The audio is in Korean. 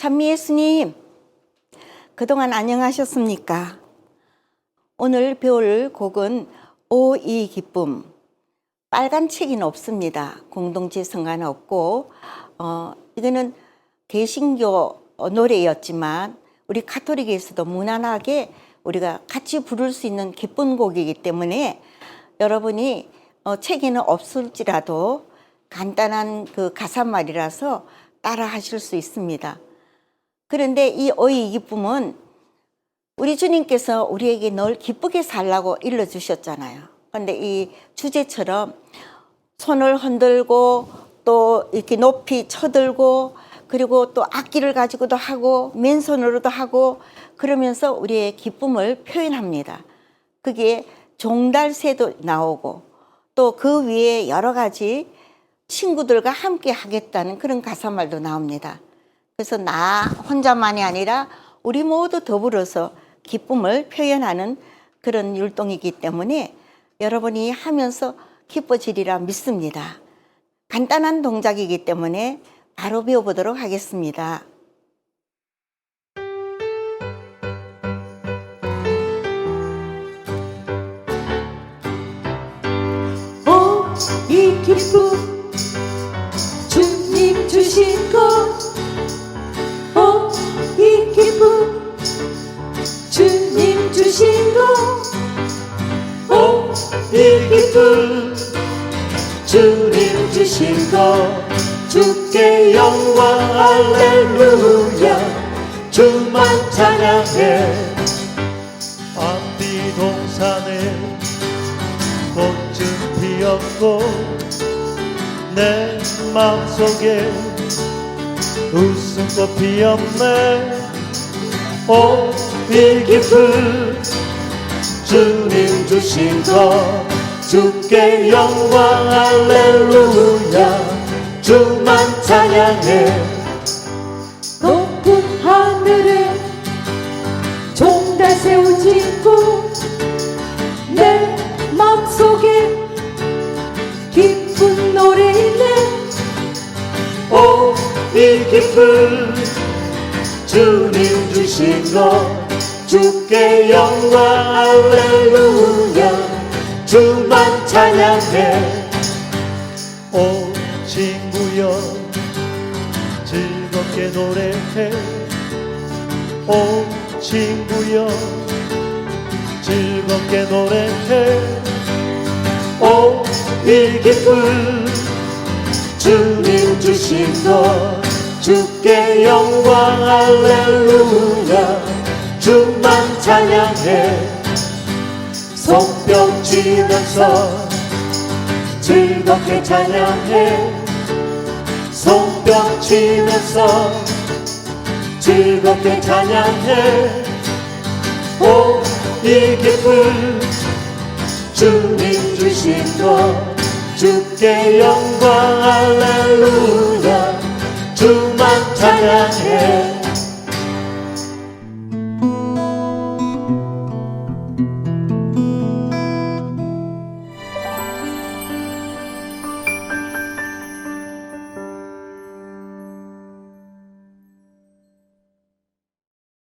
찬미 예수님, 그동안 안녕하셨습니까? 오늘 배울 곡은 오 이 기쁨. 빨간 책은 없습니다. 공동체 성가는 없고, 어, 이거는 개신교 노래였지만, 우리 카톨릭에서도 무난하게 우리가 같이 부를 수 있는 기쁜 곡이기 때문에 여러분이 어, 책에는 없을지라도 간단한 그 가사말이라서 따라 하실 수 있습니다. 그런데 이 어이 기쁨은 우리 주님께서 우리에게 늘 기쁘게 살라고 일러주셨잖아요. 근데 이 주제처럼 손을 흔들고 또 이렇게 높이 쳐들고 그리고 또 악기를 가지고도 하고 맨손으로도 하고 그러면서 우리의 기쁨을 표현합니다. 그게 종달새도 나오고 또 그 위에 여러 가지 친구들과 함께 하겠다는 그런 가사말도 나옵니다. 그래서 나 혼자만이 아니라 우리 모두 더불어서 기쁨을 표현하는 그런 율동이기 때문에 여러분이 하면서 기뻐지리라 믿습니다. 간단한 동작이기 때문에 바로 배워보도록 하겠습니다. 오, 이 기쁨 기쁨 주님 주신 것 주께 영광 할렐루야. 주만 찬양해. 앞뒤 동산에 꽃은 피었고 내 마음속에 웃음꽃 피었네. 오 이 기쁨 주님 주신 것 주께 영광 할렐루야. 주만 찬양해. 높은 하늘에 종달 세우짖고 내 맘속에 기쁜 노래이네. 오이 기쁨 주님 주신 것. 주께 영광 할렐루야 주만 찬양해. 오 친구여 즐겁게 노래해. 오 친구여 즐겁게 노래해. 오 이 기쁨 주님 주신 것 주께 영광 할렐루야. 주만 찬양해 손뼉 치면서 즐겁게 찬양해. 손뼉 치면서 즐겁게 찬양해. 오 이 기쁨 주님 주신 것 주께 영광 할렐루야. 주만 찬양해